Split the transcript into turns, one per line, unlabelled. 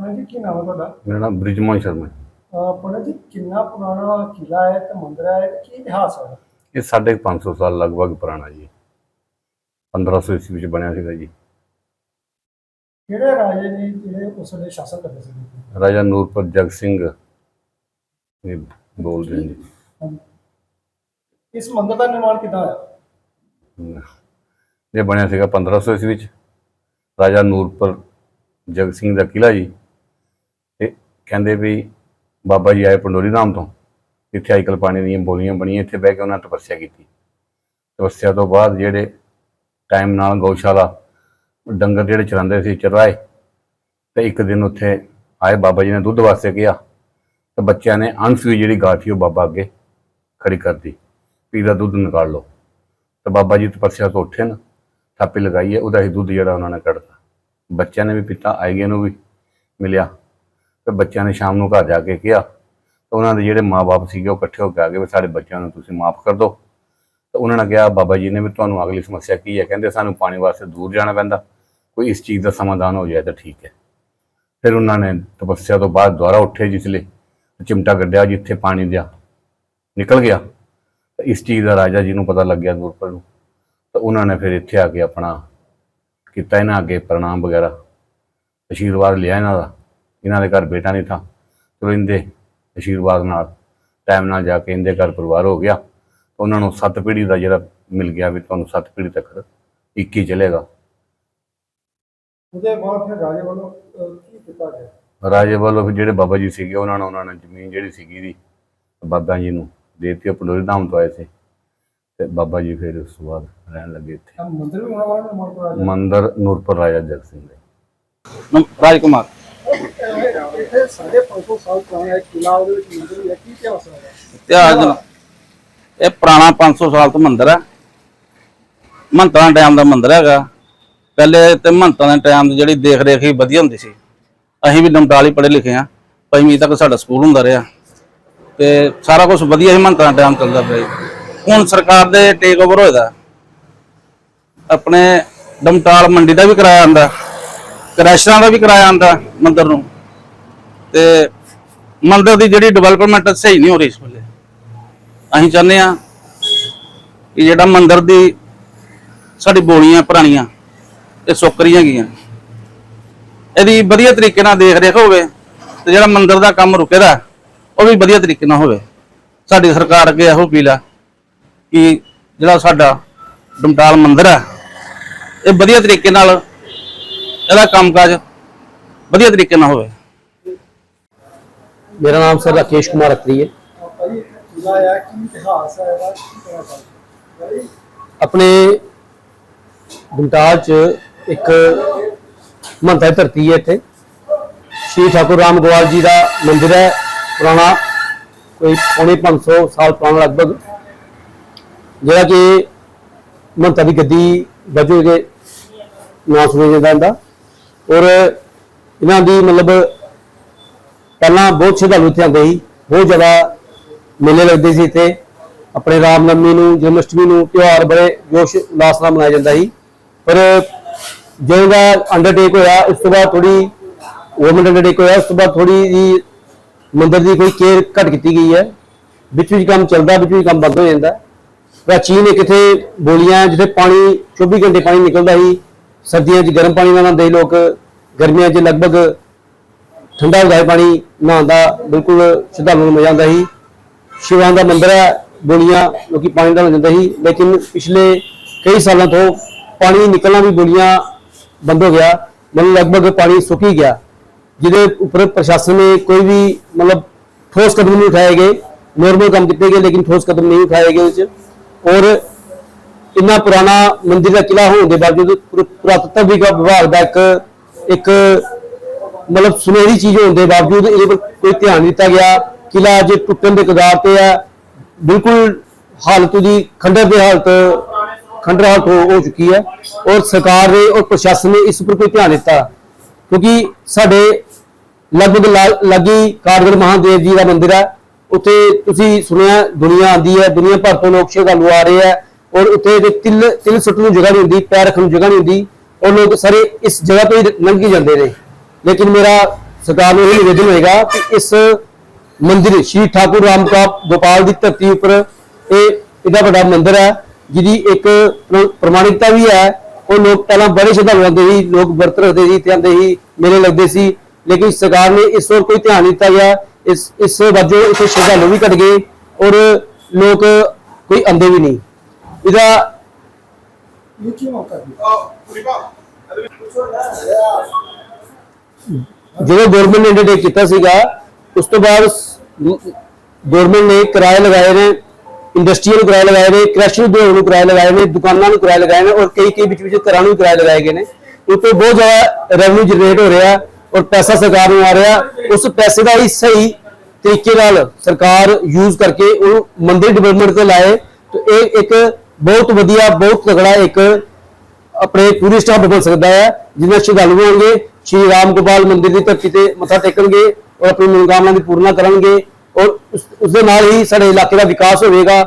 ਹਾਂਜੀ ਕੀ ਨਾਮ ਹੈ ਤੁਹਾਡਾ?
ਮੇਰਾ ਨਾਮ ਬ੍ਰਿਜਮੋਹਨ ਸ਼ਰਮਾ ਹੈ।
ਅਹ ਪੰਡਤ ਜੀ ਕਿੰਨਾ ਪੁਰਾਣਾ ਕਿਲਾ ਹੈ ਤੇ ਮੰਦਿਰ ਹੈ? ਤੇ ਕੀ ਇਤਿਹਾਸ ਹੈ?
ਇਹ ਸਾਢੇ ਕੁ ਪੰਜ ਸੌ ਸਾਲ ਲਗਭਗ ਪੁਰਾਣਾ ਜੀ 1500 ਈਸਵੀ ਵਿੱਚ ਬਣਿਆ ਸੀਗਾ ਜੀ।
ਕਿਹੜੇ ਰਾਜੇ ਨੇ ਜਿਹੜੇ ਉਸ ਵੇਲੇ ਸ਼ਾਸਨ ਕਰਦੇ ਸੀ?
ਰਾਜਾ ਨੂਰਪੁਰ ਜਗ ਸਿੰਘ ਇਹ ਬੋਲਦੇ ਨੇ ਜੀ।
ਇਸ ਮੰਦਿਰ ਦਾ ਨਿਰਮਾਣ ਕਿੱਦਾਂ ਹੋਇਆ?
ਇਹ ਬਣਿਆ ਸੀਗਾ 1500 ਈਸਵੀ ਵਿੱਚ ਰਾਜਾ ਨੂਰਪੁਰ ਜਗ ਸਿੰਘ ਦਾ ਕਿਲਾ ਜੀ ਤੇ ਕਹਿੰਦੇ ਵੀ ਬਾਬਾ ਜੀ ਆਏ ਪੰਡੋਰੀ ਧਾਮ ਤੋਂ। ਇੱਥੇ ਆਈਕਲ ਪਾਣੀ ਦੀਆਂ ਬੋਲੀਆਂ ਬਣੀਆਂ, ਇੱਥੇ ਬਹਿ ਕੇ ਉਹਨਾਂ ਤਪੱਸਿਆ ਕੀਤੀ। ਤਪੱਸਿਆ ਤੋਂ ਬਾਅਦ ਜਿਹੜੇ ਟਾਈਮ ਨਾਲ ਗਊਸ਼ਾਲਾ, ਡੰਗਰ ਜਿਹੜੇ ਚਰਾਉਂਦੇ ਸੀ, ਚਰਾਏ ਤੇ ਇੱਕ ਦਿਨ ਉੱਥੇ ਆਏ, ਬਾਬਾ ਜੀ ਨੇ ਦੁੱਧ ਵਾਸਤੇ ਕਿਹਾ ਤੇ ਬੱਚਿਆਂ ਨੇ ਅਣਸੂਈ ਜਿਹੜੀ ਗਾਠੀ ਉਹ ਬਾਬਾ ਅੱਗੇ ਖੜੀ ਕਰਤੀ ਪੀ ਦਾ ਦੁੱਧ ਨਿਕਾਲ ਲਓ। ਤੇ ਬਾਬਾ ਜੀ ਤਪੱਸਿਆ ਤੋਂ ਉੱਠੇ ਨਾ, ਥਾਪੀ ਲਗਾਈ ਹੈ, ਉਹਦਾ ਹੀ ਦੁੱਧ ਜਿਹੜਾ ਉਹਨਾਂ ਨੇ ਕੱਢਤਾ। ਬੱਚਿਆਂ ਨੇ ਵੀ ਪੀਤਾ ਆਈਗੇ ਨੂੰ ਵੀ ਮਿਲਿਆ। ਤੇ ਬੱਚਿਆਂ ਨੇ ਸ਼ਾਮ ਨੂੰ ਘਰ ਜਾ ਕੇ ਕਿਹਾ, ਤੇ ਉਹਨਾਂ ਦੇ ਜਿਹੜੇ ਮਾਪੇ ਸੀਗੇ ਉਹ ਇਕੱਠੇ ਹੋ ਕੇ ਆ ਗਏ ਵੀ ਸਾਡੇ ਬੱਚਿਆਂ ਨੂੰ ਤੁਸੀਂ ਮਾਫ ਕਰ ਦਿਓ ਤੇ ਉਹਨਾਂ ਨੇ ਕਿਹਾ, ਬਾਬਾ ਜੀ ਨੇ ਵੀ ਤੁਹਾਨੂੰ ਅਗਲੀ ਸਮੱਸਿਆ ਕੀ ਹੈ? ਕਹਿੰਦੇ ਸਾਨੂੰ ਪਾਣੀ ਵਾਸਤੇ ਦੂਰ ਜਾਣਾ ਪੈਂਦਾ, ਕੋਈ ਇਸ ਚੀਜ਼ ਦਾ ਸਮਾਧਾਨ ਹੋ ਜਾਏ ਤਾਂ ਠੀਕ ਹੈ। ਫਿਰ ਉਹਨਾਂ ਨੇ ਤਪੱਸਿਆ ਤੋਂ ਬਾਅਦ ਦੁਬਾਰਾ ਉੱਠੇ ਜਿਸ ਲਈ ਚਿਮਟਾ ਕੱਢਿਆ ਜਿੱਥੇ ਪਾਣੀ ਦਿਆ, ਨਿਕਲ ਗਿਆ। ਇਸ ਚੀਜ਼ ਦਾ ਰਾਜਾ ਜੀ ਨੂੰ ਪਤਾ ਲੱਗਿਆ ਨੂਰਪੁਰ ਨੂੰ ਤਾਂ ਉਹਨਾਂ ਨੇ ਫਿਰ ਇੱਥੇ ਆ ਕੇ ਆਪਣਾ ਕੀਤਾ ਇਹਨਾਂ ਅੱਗੇ ਪ੍ਰਣਾਮ ਵਗੈਰਾ ਆਸ਼ੀਰਵਾਦ ਲਿਆ ਇਹਨਾਂ ਦਾ ਇਹਨਾਂ ਦੇ ਘਰ ਬੇਟਾ ਨਹੀਂ ਥਾ। ਚਲੋ ਇਹਦੇ ਆਸ਼ੀਰਵਾਦ ਨਾਲ ਟਾਈਮ ਨਾਲ ਜਾ ਕੇ ਇਹਦੇ ਘਰ ਪਰਿਵਾਰ ਹੋ ਗਿਆ। ਉਹਨਾਂ ਨੂੰ ਸੱਤ ਪੀੜ੍ਹੀ ਦਾ ਜਿਹੜਾ ਮਿਲ ਗਿਆ ਵੀ ਤੁਹਾਨੂੰ ਸੱਤ ਪੀੜ੍ਹੀ ਤੱਕ ਇੱਕ ਹੀ ਚੱਲੇਗਾ।
ਉਹਦੇ ਬਾਅਦ ਫਿਰ ਰਾਜੇ ਵੱਲੋਂ ਕੀ ਕੀਤਾ ਗਿਆ?
ਰਾਜੇ ਵੱਲੋਂ ਫਿਰ ਜਿਹੜੇ ਬਾਬਾ ਜੀ ਸੀਗੇ ਉਹਨਾਂ ਨੇ ਉਹਨਾਂ ਨੇ ਜ਼ਮੀਨ ਜਿਹੜੀ ਸੀਗੀ ਦੀ ਬਾਬਾ ਜੀ ਨੂੰ ਦੇ ਦਿੱਤੀ ਉਹ ਪੰਡੋਰੀ ਧਾਮ ਤੋਂ ਆਏ ਸੀ। ਤੇ ਬਾਬਾ ਜੀ ਫਿਰ ਉਸ ਤੋਂ ਬਾਅਦ ਰਹਿਣ ਲੱਗੇ ਇੱਥੇ।
ਤਾਂ ਮੰਦਿਰ ਵੀ ਉਹਨਾਂ ਵਾਲਾ ਨਿਰਮਾਣ ਕਰਾਇਆ
ਮੰਦਰ ਨੂਰਪੁਰ ਰਾਜਾ ਜਗ ਸਿੰਘ ਦੇ।
ਨਮ- ਰਾਜਕੁਮਾਰ।
ਇੱਥੇ ਸਾਡੇ 500 ਸਾਲ ਪੁਰਾਣਾ ਇੱਕ ਕਿਲਾ ਉਹਦੇ ਵਿੱਚ ਮੰਦਿਰ ਵੀ ਹੈ ਕੀ ਇਤਿਹਾਸ ਹੈ
ਇਤਿਹਾਸ ਜਨਾ ਇਹ ਪੁਰਾਣਾ 500 ਸਾਲ ਤੋਂ ਮੰਦਿਰ ਹੈ ਮਹੰਤਾਂ ਦਾ ਟਾਈਮ ਦਾ ਮੰਦਿਰ ਹੈਗਾ। ਪਹਿਲੇ ਤੇ ਮਹੰਤਾਂ ਦੇ ਟਾਈਮ ਦੀ ਜਿਹੜੀ ਦੇਖ ਰੇਖ ਹੀ ਵਧੀਆ ਹੁੰਦੀ ਸੀ। ਅਸੀਂ ਵੀ ਨਮਟਾਲੀ ਪੜ੍ਹੇ ਲਿਖੇ ਆ। ਪੰਜਵੀਂ ਤੱਕ ਸਾਡਾ ਸਕੂਲ ਹੁੰਦਾ ਰਿਹਾ। ਤੇ ਸਾਰਾ ਕੁਝ ਵਧੀਆ ਹੀ ਮਹੰਤਾਂ ਦਾ ਟਾਈਮ ਚੱਲਦਾ ਪਿਆ ਜੀ। ਹੁਣ ਸਰਕਾਰ ਦੇ ਟੇਕ ਓਵਰ ਹੋਏਦਾ ਆਪਣੇ ਡਮਟਾਲ ਮੰਡੀ ਦਾ ਵੀ ਕਿਰਾਇਆ ਆਂਦਾ ਕ੍ਰੈਸ਼ਰਾਂ ਦਾ ਵੀ ਕਿਰਾਇਆ ਆਂਦਾ ਮੰਦਰ ਨੂੰ। ਤੇ ਮੰਦਰ ਦੀ ਜਿਹੜੀ ਡਿਵੈਲਪਮੈਂਟ ਸਹੀ ਨਹੀਂ ਹੋ ਰਹੀ ਇਸ ਵੇਲੇ। ਅਸੀਂ ਚਾਹੁੰਦੇ ਆ ਕਿ ਜਿਹੜਾ ਮੰਦਰ ਦੀ ਸਾਡੀ ਬੋਲੀਆਂ ਪੁਰਾਣੀਆਂ, ਇਹ ਸੁੱਕਰੀਆਂ ਗਈਆਂ। ਇਹਦੀ ਵਧੀਆ ਤਰੀਕੇ ਨਾਲ ਦੇਖ ਰੇਖ ਹੋਵੇ ਤੇ ਜਿਹੜਾ ਮੰਦਰ ਦਾ ਕੰਮ ਰੁਕੇਦਾ ਉਹ ਵੀ ਵਧੀਆ ਤਰੀਕੇ ਨਾਲ ਹੋਵੇ। ਸਾਡੀ ਸਰਕਾਰ ਅੱਗੇ ਇਹੋ ਅਪੀਲ ਆ। ਕਿ ਜਿਹੜਾ ਸਾਡਾ ਡਮਟਾਲ ਮੰਦਿਰ ਹੈ, ਇਹ ਵਧੀਆ ਤਰੀਕੇ ਨਾਲ ਇਹਦਾ ਕੰਮਕਾਜ ਵਧੀਆ ਤਰੀਕੇ ਨਾਲ ਹੋਵੇ।
ਮੇਰਾ ਨਾਮ ਸਰ ਰਾਕੇਸ਼ ਕੁਮਾਰ ਅਤਰੀ ਹੈ। ਆਪਣੇ ਗੁੰਟਾਲ ਚ ਇੱਕ ਮੰਤਾ ਧਰਤੀ ਹੈ ਇੱਥੇ। ਸ਼੍ਰੀ ਠਾਕੁਰ ਰਾਮ ਗੋਵਾਲ ਜੀ ਦਾ ਮੰਦਿਰ ਹੈ, ਪੁਰਾਣਾ, ਕੋਈ ਪੌਣੇ 500 ਸਾਲ ਪੁਰਾਣਾ ਲਗਭਗ। ਜਿਹੜਾ ਕਿ ਮੰਤਾ ਦੀ ਗੱਦੀ ਵਜੋਂ ਦੇ ਨਾਂ ਸੁਣਿਆ ਜਾਂਦਾ ਹੁੰਦਾ। ਔਰ ਇਹਨਾਂ ਦੀ ਮਤਲਬ ਪਹਿਲਾਂ ਬਹੁਤ ਸ਼ਰਧਾਲੂ ਇੱਥੇ ਆਉਂਦੇ ਸੀ, ਬਹੁਤ ਜ਼ਿਆਦਾ ਮੇਲੇ ਲੱਗਦੇ ਸੀ ਇੱਥੇ। ਆਪਣੇ ਰਾਮਨਵਮੀ ਨੂੰ ਜਨਮ ਅਸ਼ਟਮੀ ਨੂੰ ਤਿਉਹਾਰ ਬੜੇ ਜੋਸ਼ ਉਲਾਸ ਨਾਲ ਮਨਾਇਆ ਜਾਂਦਾ ਸੀ। ਪਰ ਜਦੋਂ ਦਾ ਅੰਡਰਟੇਕ ਹੋਇਆ, ਉਸ ਤੋਂ ਬਾਅਦ ਥੋੜੀ ਗਵਰਨਮੈਂਟ ਅੰਡਰਟੇਕ ਹੋਇਆ, ਉਸ ਤੋਂ ਬਾਅਦ ਥੋੜੀ ਜੀ ਮੰਦਰ ਦੀ ਕੋਈ ਕੇਅਰ ਘਟ ਕੀਤੀ ਗਈ ਹੈ। ਵਿੱਚ ਵਿੱਚ ਕੰਮ ਚੱਲਦਾ, ਵਿੱਚ ਵਿੱਚ ਕੰਮ ਬੰਦ ਹੋ ਜਾਂਦਾ। ਪ੍ਰਾਚੀਨ ਇੱਕ ਇੱਥੇ ਬੋਲੀਆਂ, ਜਿੱਥੇ ਪਾਣੀ 24 ਘੰਟੇ ਪਾਣੀ ਨਿਕਲਦਾ ਸੀ, ਸਰਦੀਆਂ 'ਚ ਗਰਮ ਪਾਣੀ ਨਾਲ ਨਹਾਉਂਦੇ ਲੋਕ, ਗਰਮੀਆਂ 'ਚ ਲਗਭਗ ਠੰਡਾ ਹੁੰਦਾ ਪਾਣੀ ਨਹਾਉਣ ਦਾ ਬਿਲਕੁਲ ਸ਼ਰਧਾਲੂ ਨੂੰ ਮਜ਼ਾ ਆਉਂਦਾ ਸੀ। ਸ਼ਿਵਾਂ ਦਾ ਮੰਦਿਰ ਹੈ, ਬੋਲੀਆਂ ਲੋਕੀ ਪਾਣੀ ਨਾਲ ਜਾਂਦਾ ਸੀ, ਲੇਕਿਨ ਪਿਛਲੇ ਕਈ ਸਾਲਾਂ ਤੋਂ ਪਾਣੀ ਨਿਕਲਣਾ ਵੀ ਬੋਲੀਆਂ ਬੰਦ ਹੋ ਗਿਆ, ਮਤਲਬ ਲਗਭਗ ਪਾਣੀ ਸੁੱਕੀ ਗਿਆ, ਜਿਹਦੇ ਉੱਪਰ ਪ੍ਰਸ਼ਾਸਨ ਨੇ ਕੋਈ ਵੀ ਮਤਲਬ ਠੋਸ ਕਦਮ ਨਹੀਂ ਉਠਾਏ ਗਏ ਨੋਰਮਲ ਕੰਮ ਕੀਤੇ ਗਏ, ਲੇਕਿਨ ਠੋਸ ਕਦਮ ਨਹੀਂ ਉਠਾਏ ਗਏ ਉਸ 'ਚ। ਔਰ ਇੰਨਾ ਪੁਰਾਣਾ ਮੰਦਿਰ ਦਾ ਕਿਲਾ ਹੋਣ ਦੇ ਬਾਵਜੂਦ ਪੁਰ- ਵਿਭਾਗ ਦਾ ਇੱਕ ਇੱਕ ਮਤਲਬ ਸੁਨਹਿਰੀ ਚੀਜ਼ ਹੋਣ ਦੇ ਬਾਵਜੂਦ ਇਹਦੇ ਪਰ ਕੋਈ ਧਿਆਨ ਨਹੀਂ ਦਿੱਤਾ ਗਿਆ। ਕਿਲਾ ਜੇ ਟੁੱਟਣ ਦੇ ਕਗਾਰ ਤੇ ਹੈ, ਬਿਲਕੁਲ ਹਾਲਤ ਦੀ ਖੰਡਰ ਦੀ ਹਾਲਤ, ਖੰਡਰ ਹਾਲਤ ਹੋ ਚੁੱਕੀ ਹੈ ਔਰ ਸਰਕਾਰ ਨੇ ਔਰ ਪ੍ਰਸ਼ਾਸਨ ਨੇ ਇਸ ਉੱਪਰ ਕੋਈ ਧਿਆਨ ਦਿੱਤਾ। ਕਿਉਂਕਿ ਸਾਡੇ ਲਗਭਗ ਲਾ- ਲਾਗੀ ਕਾਰਗਰ ਮਹਾਦੇਵ ਜੀ ਦਾ ਮੰਦਿਰ ਹੈ ਉੱਥੇ ਤੁਸੀਂ ਸੁਣਿਆ ਦੁਨੀਆ ਆਂਦੀ ਹੈ, ਦੁਨੀਆ ਭਰ ਤੋਂ ਲੋਕ ਸ਼ਰਧਾਲੂ ਆ ਰਹੇ ਹੈ ਔਰ ਉੱਥੇ ਦੇ ਤਿਲ ਤਿਲ ਸੁੱਟਣ ਨੂੰ ਜਗ੍ਹਾ ਨਹੀਂ ਹੁੰਦੀ, ਪੈਰ ਰੱਖਣ ਨੂੰ ਜਗ੍ਹਾ ਨਹੀਂ ਹੁੰਦੀ ਔਰ ਲੋਕ ਸਾਰੇ ਇਸ ਜਗ੍ਹਾ ਤੋਂ ਹੀ ਲੰਘ ਕੇ ਜਾਂਦੇ ਨੇ। ਲੇਕਿਨ ਮੇਰਾ ਸਰਕਾਰ ਨੂੰ ਇਹ ਨਿਵੇਦਨ ਹੋਏਗਾ ਕਿ ਇਸ ਮੰਦਿਰ, ਸ਼੍ਰੀ ਠਾਕੁਰ ਰਾਮ ਕਾ ਗੋਪਾਲ ਦੀ ਧਰਤੀ ਉੱਪਰ ਇਹ ਇਹਦਾ ਵੱਡਾ ਮੰਦਿਰ ਹੈ, ਜਿਹਦੀ ਇੱਕ ਪ੍ਰਮਾਣਿਕਤਾ ਵੀ ਹੈ ਉਹ ਲੋਕ ਪਹਿਲਾਂ ਬੜੇ ਸ਼ਰਧਾਲੂ ਆਉਂਦੇ ਸੀ, ਲੋਕ ਵਰਤ ਰੱਖਦੇ ਸੀ ਤੇ ਆਉਂਦੇ ਸੀ, ਮੇਲੇ ਲੱਗਦੇ ਸੀ, ਲੇਕਿਨ ਸਰਕਾਰ ਨੇ ਇਸ ਵੱਲ ਕੋਈ ਧਿਆਨ ਨਹੀਂ ਦਿੱਤਾ ਗਿਆ। ਇਸ ਇਸ ਵਜੋਂ ਇੱਥੇ ਸ਼ਰਧਾਲੂ ਵੀ ਘਟ ਗਏ ਔਰ ਲੋਕ ਕੋਈ ਆਉਂਦੇ ਵੀ ਨਹੀਂ। ਇਹਦਾ ਜਦੋਂ ਗਵਰਨਮੈਂਟ ਨੇ ਇੰਟਰਟੇਕ ਕੀਤਾ ਸੀਗਾ, ਉਸ ਤੋਂ ਬਾਅਦ ਗਵਰਨਮੈਂਟ ਨੇ ਕਿਰਾਏ ਲਗਾਏ ਨੇ ਇੰਡਸਟਰੀਅਲ ਕਿਰਾਏ ਲਗਾਏ ਨੇ, ਕ੍ਰੈਸ਼ਰ ਉਦਯੋਗ ਨੂੰ ਕਿਰਾਏ ਲਗਾਏ ਨੇ, ਦੁਕਾਨਾਂ ਨੂੰ ਕਿਰਾਏ ਲਗਾਏ ਨੇ ਔਰ ਕਈ ਕਈ ਵਿੱਚ ਵਿੱਚ ਘਰਾਂ ਨੂੰ ਕਿਰਾਏ ਲਗਾਏ ਗਏ ਨੇ। ਉੱਤੇ ਬਹੁਤ ਜ਼ਿਆਦਾ ਰੈਵਨਿਊ ਜਨਰੇਟ ਹੋ ਰਿਹਾ। ਔਰ ਪੈਸਾ ਸਰਕਾਰ ਨੂੰ ਆ ਰਿਹਾ, ਉਸ ਪੈਸੇ ਦਾ ਹੀ ਸਹੀ ਤਰੀਕੇ ਨਾਲ ਸਰਕਾਰ ਯੂਜ਼ ਕਰਕੇ ਉਹ ਮੰਦਿਰ ਡਿਵੈਲਪਮੈਂਟ ਤੇ ਲਾਏ। ਤਾਂ ਇਹ ਇੱਕ ਬਹੁਤ ਵਧੀਆ, ਬਹੁਤ ਤਗੜਾ ਇੱਕ ਆਪਣੇ ਟੂਰਿਸਟ ਹੱਬ ਬਣ ਸਕਦਾ ਹੈ ਜਿਵੇਂ ਸ਼ਰਧਾਲੂ ਹੋਣਗੇ, ਸ਼੍ਰੀ ਰਾਮ ਗੋਪਾਲ ਮੰਦਿਰ ਦੀ ਧਰਤੀ ਤੇ ਮੱਥਾ ਟੇਕਣਗੇ ਔਰ ਆਪਣੀ ਮਨੋਕਾਮਨਾ ਦੀ ਪੂਰਨਾ ਕਰਨਗੇ ਔਰ ਉਸ ਉਸ ਦੇ ਨਾਲ ਹੀ ਸਾਡੇ ਇਲਾਕੇ ਦਾ ਵਿਕਾਸ ਹੋਵੇਗਾ।